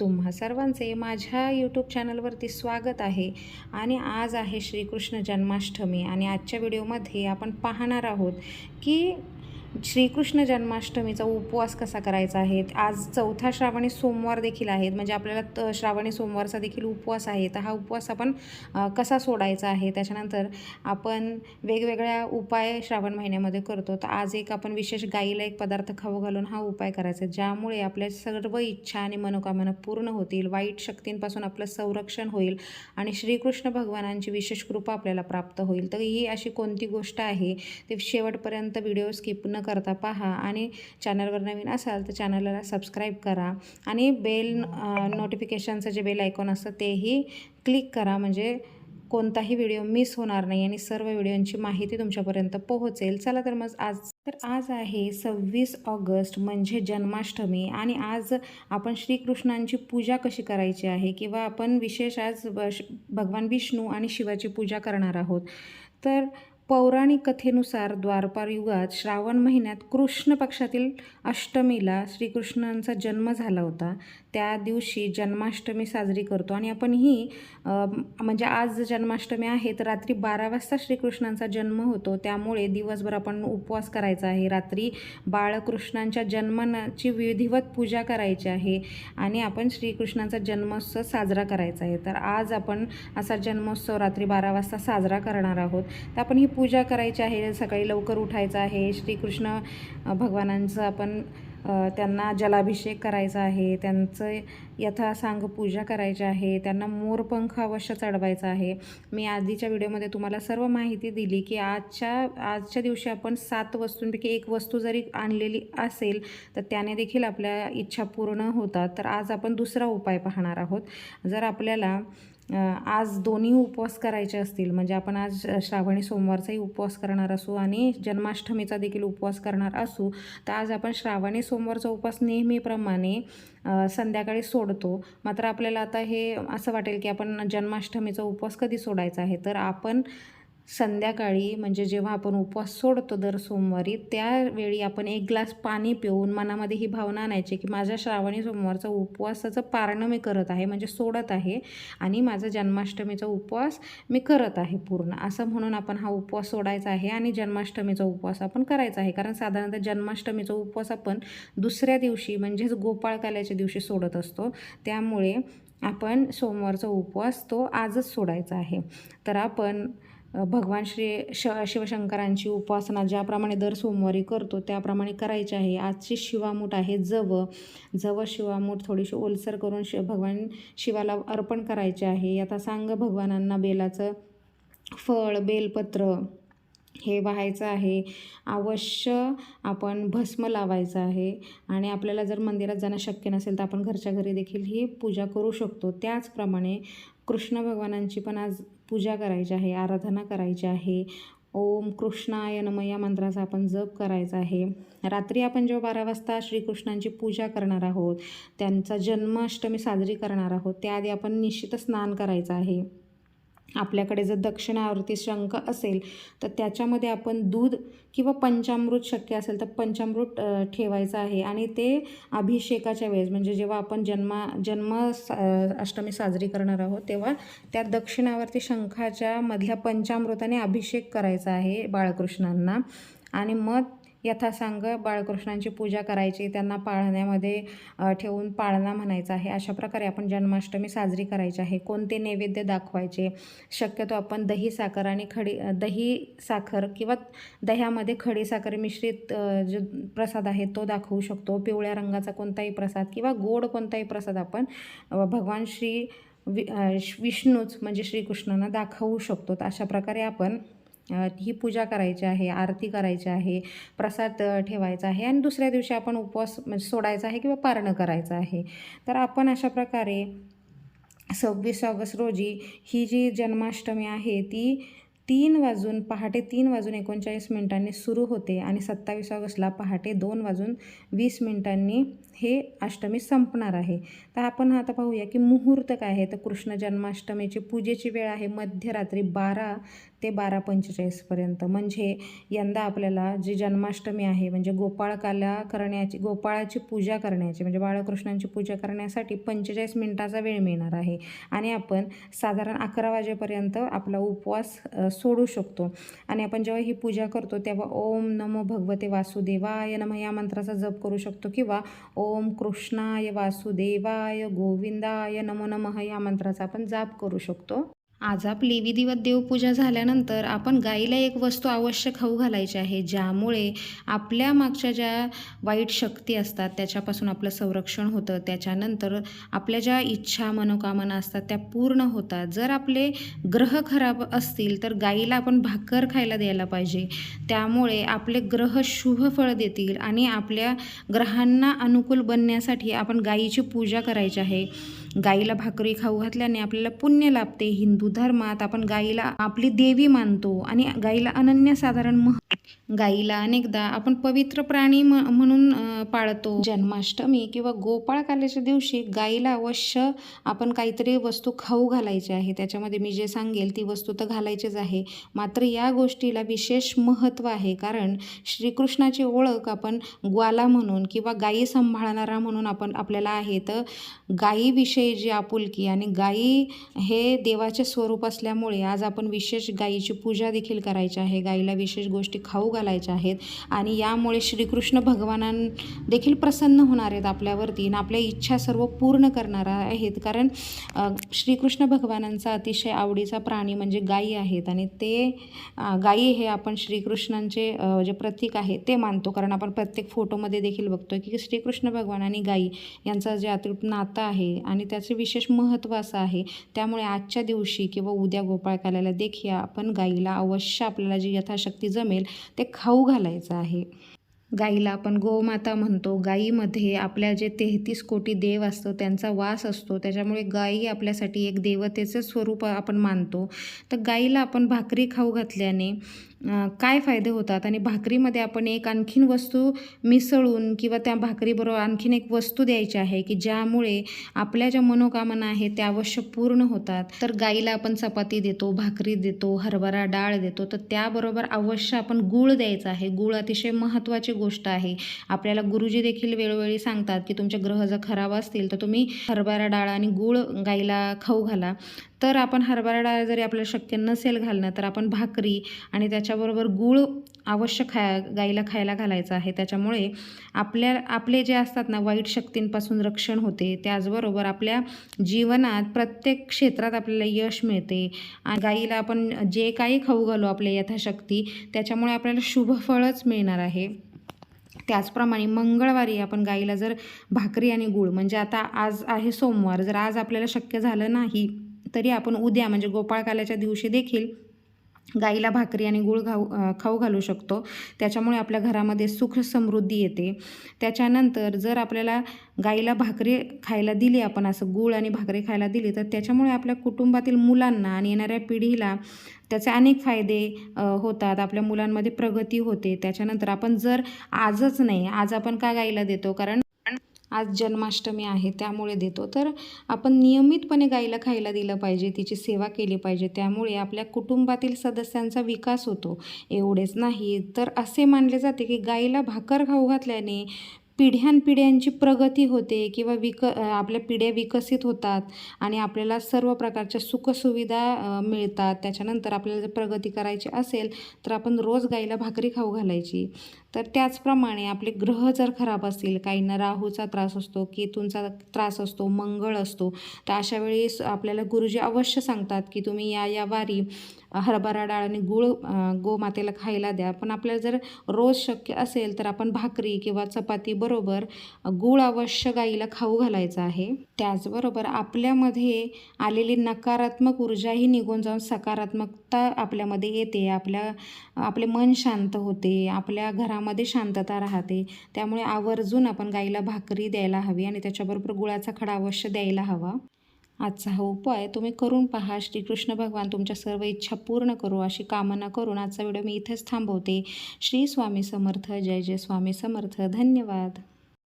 तुम्हा सर्वांचे माझ्या यूट्यूब चॅनलवरती स्वागत आहे. आणि आज आहे श्रीकृष्ण जन्माष्टमी. आणि आजच्या व्हिडिओमध्ये आपण पाहणार आहोत की श्रीकृष्ण जन्माष्टमीचा उपवास कसा करायचा आहे? आज चौथा श्रावणी सोमवार देखील आहेत. म्हणजे आपल्याला त श्रावणी सोमवारचा देखील उपवास आहे. तर हा उपवास आपण कसा सोडायचा आहे? त्याच्यानंतर आपण वेगवेगळ्या उपाय श्रावण महिन्यामध्ये करतो. तर आज एक आपण विशेष गाईला एक पदार्थ खाऊ घालून हा उपाय करायचा आहे, ज्यामुळे आपल्या सर्व इच्छा आणि मनोकामना पूर्ण होतील. वाईट शक्तींपासून आपलं संरक्षण होईल आणि श्रीकृष्ण भगवानांची विशेष कृपा आपल्याला प्राप्त होईल. तर ही अशी कोणती गोष्ट आहे? ते शेवटपर्यंत व्हिडिओ स्किप न करता पहा आणि चॅनलवर नवीन असाल तर चॅनलला सबस्क्राईब करा आणि बेल नोटिफिकेशनचं जे बेल आयकॉन असतं तेही क्लिक करा. म्हणजे कोणताही व्हिडिओ मिस होणार नाही आणि सर्व व्हिडिओंची माहिती तुमच्यापर्यंत पोहोचेल. चला तर मग आज तर आज आहे सव्वीस ऑगस्ट म्हणजे जन्माष्टमी. आणि आज आपण श्रीकृष्णांची पूजा कशी करायची आहे किंवा आपण विशेष आज भगवान विष्णू आणि शिवाची पूजा करणार आहोत. तर पौराणिक कथेनुसार द्वारपार युगात श्रावण महिन्यात कृष्ण पक्षातील अष्टमीला श्रीकृष्णांचा जन्म झाला होता. त्या दिवशी जन्माष्टमी साजरी करतो आणि आपण ही म्हणजे आज जन्माष्टमी आहे तर रात्री बारा वाजता श्रीकृष्णांचा जन्म होतो. त्यामुळे दिवसभर आपण उपवास करायचा आहे. रात्री बाळकृष्णांच्या जन्माची विधिवत पूजा करायची आहे आणि आपण श्रीकृष्णांचा जन्मोत्सव साजरा करायचा आहे. तर आज आपण असा जन्मोत्सव रात्री बारा वाजता साजरा करणार आहोत. तर आपण ही पूजा करायची आहे सकाळी लवकर उठायचं आहे. श्रीकृष्ण भगवानांचं आपण त्यांना जलाभिषेक करायचा आहे. त्यांचं यथासांग पूजा करायची आहे. त्यांना मोरपंख अवश्य चढवायचा आहे. मी आधीच्या व्हिडिओमध्ये तुम्हाला सर्व माहिती दिली की आजच्या आजच्या दिवशी आपण सात वस्तूंपैकी एक वस्तू जरी आणलेली असेल तर त्याने देखील आपल्या इच्छा पूर्ण होतात. तर आज आपण दुसरा उपाय पाहणार आहोत. जर आपल्याला आज दोन्ही उपवास करायचे असतील. म्हणजे आपण आज श्रावणी सोमवारचाही उपवास करणार असू आणि जन्माष्टमीचा देखील उपवास करणार असू तर आज आपण श्रावणी सोमवारचा उपवास नेहमीप्रमाणे संध्याकाळी सोडतो. मात्र आपल्याला आता हे असं वाटेल की आपण जन्माष्टमीचा उपवास कधी सोडायचा आहे? तर आपण संध्याकाळी म्हणजे जेव्हा आपण उपवास सोडतो दर सोमवारी त्यावेळी आपण एक ग्लास पाणी पिऊन मनामध्ये ही भावना आणायची की माझ्या श्रावणी सोमवारचा उपवासाचं पारणं मी करत आहे म्हणजे सोडत आहे आणि माझा जन्माष्टमीचा उपवास मी करत आहे पूर्ण. असं म्हणून आपण हा उपवास सोडायचा आहे आणि जन्माष्टमीचा उपवास आपण करायचा आहे. कारण साधारणतः जन्माष्टमीचा उपवास आपण दुसऱ्या दिवशी म्हणजेच गोपाळकाल्याच्या दिवशी सोडत असतो. त्यामुळे आपण सोमवारचा उपवास तो आजच सोडायचा आहे. तर आपण भगवान श्री श शिवशंकरांची उपासना ज्याप्रमाणे दर सोमवारी करतो त्याप्रमाणे करायची आहे. आजची शिवामूठ आहे जव. जव शिवामूठ थोडीशी ओलसर करून शि भगवान शिवाला अर्पण करायचे आहे. आता सांग भगवानांना बेलाचं फळ बेलपत्र हे वाहायचं आहे. अवश्य आपण भस्म लावायचं आहे. आणि आपल्याला जर मंदिरात जाणं शक्य नसेल तर आपण घरच्या घरी देखील ही पूजा करू शकतो. त्याचप्रमाणे कृष्ण भगवानांची पण आज पूजा करायची आहे आराधना करायची आहे. ओम कृष्णाय नम या मंत्राचा आपण जप करायचा आहे. रात्री आपण जेव्हा बारा वाजता श्रीकृष्णांची पूजा करणार आहोत त्यांचा जन्माष्टमी साजरी करणार आहोत त्याआधी आपण निश्चितच स्नान करायचं आहे. आपल्याकडे जर दक्षिणावरती शंख असेल तर त्याच्यामध्ये आपण दूध किंवा पंचामृत शक्य असेल तर पंचामृत ठेवायचं आहे. आणि ते अभिषेकाच्या वेळेस म्हणजे जेव्हा आपण जन्मा जन्म अष्टमी साजरी करणार आहोत तेव्हा त्या दक्षिणावरती शंखाच्या मधल्या पंचामृताने अभिषेक करायचा आहे बाळकृष्णांना. आणि मग यथासांग बाळकृष्णांची पूजा करायची त्यांना पाळण्यामध्ये ठेवून पाळणा म्हणायचा आहे. अशा प्रकारे आपण जन्माष्टमी साजरी करायची आहे. कोणते नैवेद्य दाखवायचे? शक्यतो आपण दही साखर आणि खडी दही साखर किंवा दह्यामध्ये खडी साखर मिश्रित जो प्रसाद आहे तो दाखवू शकतो. पिवळ्या रंगाचा कोणताही प्रसाद किंवा गोड कोणताही प्रसाद आपण भगवान श्री वि विष्णूच म्हणजे श्रीकृष्णांना दाखवू शकतो. अशा प्रकारे आपण ही पूजा करायची आहे आरती करायची आहे प्रसाद ठेवायचा आहे आणि दुसऱ्या दिवशी आपण उपवास म्हणजे सोडायचा आहे किंवा पारणं करायचं आहे. तर आपण अशा प्रकारे सव्वीस ऑगस्ट रोजी ही जी जन्माष्टमी आहे ती तीन वाजून पहाटे तीन वाजून एकोणचाळीस मिनिटांनी सुरू होते आणि सत्तावीस ऑगस्टला पहाटे दोन वाजून वीस मिनिटांनी हे अष्टमी संपणार आहे. तर आपण आता पाहूया की मुहूर्त काय आहे? तर कृष्ण जन्माष्टमीची पूजेची वेळ आहे मध्यरात्री बारा ते बारा पंचेचाळीसपर्यंत म्हणजे यंदा आपल्याला जी जन्माष्टमी आहे म्हणजे गोपाळकाला करण्याची गोपाळाची पूजा करण्याची म्हणजे बाळकृष्णांची पूजा करण्यासाठी पंचेचाळीस मिनिटाचा वेळ मिळणार आहे. आणि आपण साधारण अकरा वाजेपर्यंत आपला उपवास सोडू शकतो. आणि आपण जेव्हा ही पूजा करतो तेव्हा ओम नमो भगवते वासुदेवाय नम या मंत्राचा जप करू शकतो किंवा ओम ओम कृष्णाय वासुदेवाय गोविंदाय नमो नमः या मंत्राचा आपण जाप करू शकतो. आज आपली विधिवत देवपूजा झाल्यानंतर आपण गाईला एक वस्तू अवश्य खाऊ घालायची आहे ज्यामुळे आपल्या मागच्या ज्या वाईट शक्ती असतात त्याच्यापासून आपलं संरक्षण होतं. त्याच्यानंतर आपल्या ज्या इच्छा मनोकामना असतात त्या पूर्ण होतात. जर आपले ग्रह खराब असतील तर गाईला आपण भाकर खायला द्यायला पाहिजे. त्यामुळे आपले ग्रह शुभ फळ देतील आणि आपल्या ग्रहांना अनुकूल बनण्यासाठी आपण गाईची पूजा करायची आहे. गाईला भाकरी खाऊ घातल्याने आपल्याला पुण्य लाभते. हिंदू धर्मात आपण गाईला आपली देवी मानतो आणि गाईला अनन्यसाधारण मह गाईला अनेकदा आपण पवित्र प्राणी म म्हणून पाळतो. जन्माष्टमी किंवा गोपाळकाल्याच्या दिवशी गाईला अवश्य आपण काहीतरी वस्तू खाऊ घालायची आहे. त्याच्यामध्ये मी जे सांगेल ती वस्तू तर घालायचीच आहे. मात्र या गोष्टीला विशेष महत्त्व आहे. कारण श्रीकृष्णाची ओळख आपण ग्वाला म्हणून किंवा गायी सांभाळणारा म्हणून आपण आपल्याला आहे. तर गायीविषयी जी आपुलकी आणि गायी हे देवाचे स्वरूप असल्यामुळे आज आपण विशेष गायीची पूजा देखील करायची आहे. गायीला विशेष गोष्टी खाऊ घालायच्या आहेत आणि यामुळे श्रीकृष्ण भगवानां देखील प्रसन्न होणार आहेत आपल्यावरती आणि आपल्या इच्छा सर्व पूर्ण करणार आहेत. कारण श्रीकृष्ण भगवानांचा अतिशय आवडीचा प्राणी म्हणजे गायी आहेत आणि ते गायी हे आपण श्रीकृष्णांचे जे प्रतीक आहे ते मानतो. कारण आपण प्रत्येक फोटोमध्ये देखील बघतो की श्रीकृष्ण भगवान आणि गायी यांचा जे अतूट नातं आहे आणि त्याचे विशेष महत्त्व असं आहे. त्यामुळे आजच्या दिवशी किंवा उद्या गोपाळकाल्याला देखील आपण गाईला अवश्य आपल्याला जी यथाशक्ती जमेल ते खाऊ घालायचं आहे. गाईला आपण गोमाता म्हणतो. गाईमध्ये आपल्या जे तेहतीस कोटी देव असतो त्यांचा वास असतो. त्याच्यामुळे गाई आपल्यासाठी एक देवतेचं स्वरूप आपण मानतो. तर गाईला आपण भाकरी खाऊ घातल्याने काय फायदे होतात? आणि भाकरीमध्ये आपण एक आणखीन वस्तू मिसळून किंवा त्या भाकरीबरोबर आणखीन एक वस्तू द्यायची आहे की ज्यामुळे आपल्या ज्या मनोकामना आहेत त्या अवश्य पूर्ण होतात. तर गाईला आपण चपाती देतो भाकरी देतो हरभरा डाळ देतो तर त्याबरोबर अवश्य आपण गूळ द्यायचा आहे. गूळ अतिशय महत्त्वाची गोष्ट आहे. आपल्याला गुरुजी देखील वेळोवेळी सांगतात की तुमचे ग्रह जर खराब असतील तर तुम्ही हरभरा डाळ आणि गूळ गाईला खाऊ घाला. तर आपण हरभरा डाळ जरी आपल्याला शक्य नसेल घालणं तर आपण भाकरी आणि त्याच्याबरोबर गूळ अवश्य खाया गाईला खायला घालायचं आहे. त्याच्यामुळे आपल्या आपले जे असतात ना वाईट शक्तींपासून रक्षण होते. त्याचबरोबर आपल्या जीवनात प्रत्येक क्षेत्रात आपल्याला यश मिळते. आणि गाईला आपण जे काही खाऊ घालू आपल्या यथाशक्ती त्याच्यामुळे आपल्याला शुभफळच मिळणार आहे. त्याचप्रमाणे मंगळवारी आपण गाईला जर भाकरी आणि गूळ म्हणजे आता आज आहे सोमवार जर आज आपल्याला शक्य झालं नाही तरी आपण उद्या म्हणजे गोपाळकाल्याच्या दिवशी देखील गाईला भाकरी आणि गूळ खाऊ खाऊ घालू शकतो. त्याच्यामुळे आपल्या घरामध्ये सुख समृद्धी येते. त्याच्यानंतर जर आपल्याला गाईला भाकरी खायला दिली आपण असं गुळ आणि भाकरी खायला दिली तर त्याच्यामुळे आपल्या कुटुंबातील मुलांना आणि येणाऱ्या पिढीला त्याचे अनेक फायदे होतात. आपल्या मुलांमध्ये प्रगती होते. त्याच्यानंतर आपण जर आजच नाही आज आपण का गाईला देतो? कारण आज जन्माष्टमी आहे त्यामुळे देतो. तर आपण नियमितपणे गाईला खायला दिलं पाहिजे तिची सेवा केली पाहिजे त्यामुळे आपल्या कुटुंबातील सदस्यांचा विकास होतो. एवढेच नाही तर असे मानले जाते की गाईला भाकर खाऊ घातल्याने पिढ्यानपिढ्यांची प्रगती होते किंवा विक आपल्या पिढ्या विकसित होतात आणि आपल्याला सर्व प्रकारच्या सुखसुविधा मिळतात. त्याच्यानंतर आपल्याला जर प्रगती करायची असेल तर आपण रोज गाईला भाकरी खाऊ घालायची. तर त्याचप्रमाणे आपले ग्रह जर खराब असतील काहींना राहूचा त्रास असतो केतूंचा त्रास असतो मंगळ असतो तर अशा वेळेस आपल्याला गुरुजी अवश्य सांगतात की तुम्ही या या वारी हरभरा डाळ आणि गूळ गोमातेला खायला द्या. पण आपल्याला जर रोज शक्य असेल तर आपण भाकरी किंवा चपाती बरोबर गूळ अवश्य गाईला खाऊ घालायचा आहे. त्याचबरोबर आपल्यामध्ये आलेली नकारात्मक ऊर्जाही निघून जाऊन सकारात्मकता आपल्यामध्ये येते. आपल्या आपले मन शांत होते. आपल्या घरामध्ये शांतता राहते. त्यामुळे आवर्जून आपण गाईला भाकरी द्यायला हवी आणि त्याच्याबरोबर गुळाचा खडा अवश्य द्यायला हवा. आजचा हा उपाय तुम्ही करून पहा. श्रीकृष्ण भगवान तुमच्या सर्व इच्छा पूर्ण करू. अशी कामना करून आजचा व्हिडिओ मी इथेच थांबवते. श्री स्वामी समर्थ. जय जय स्वामी समर्थ. धन्यवाद.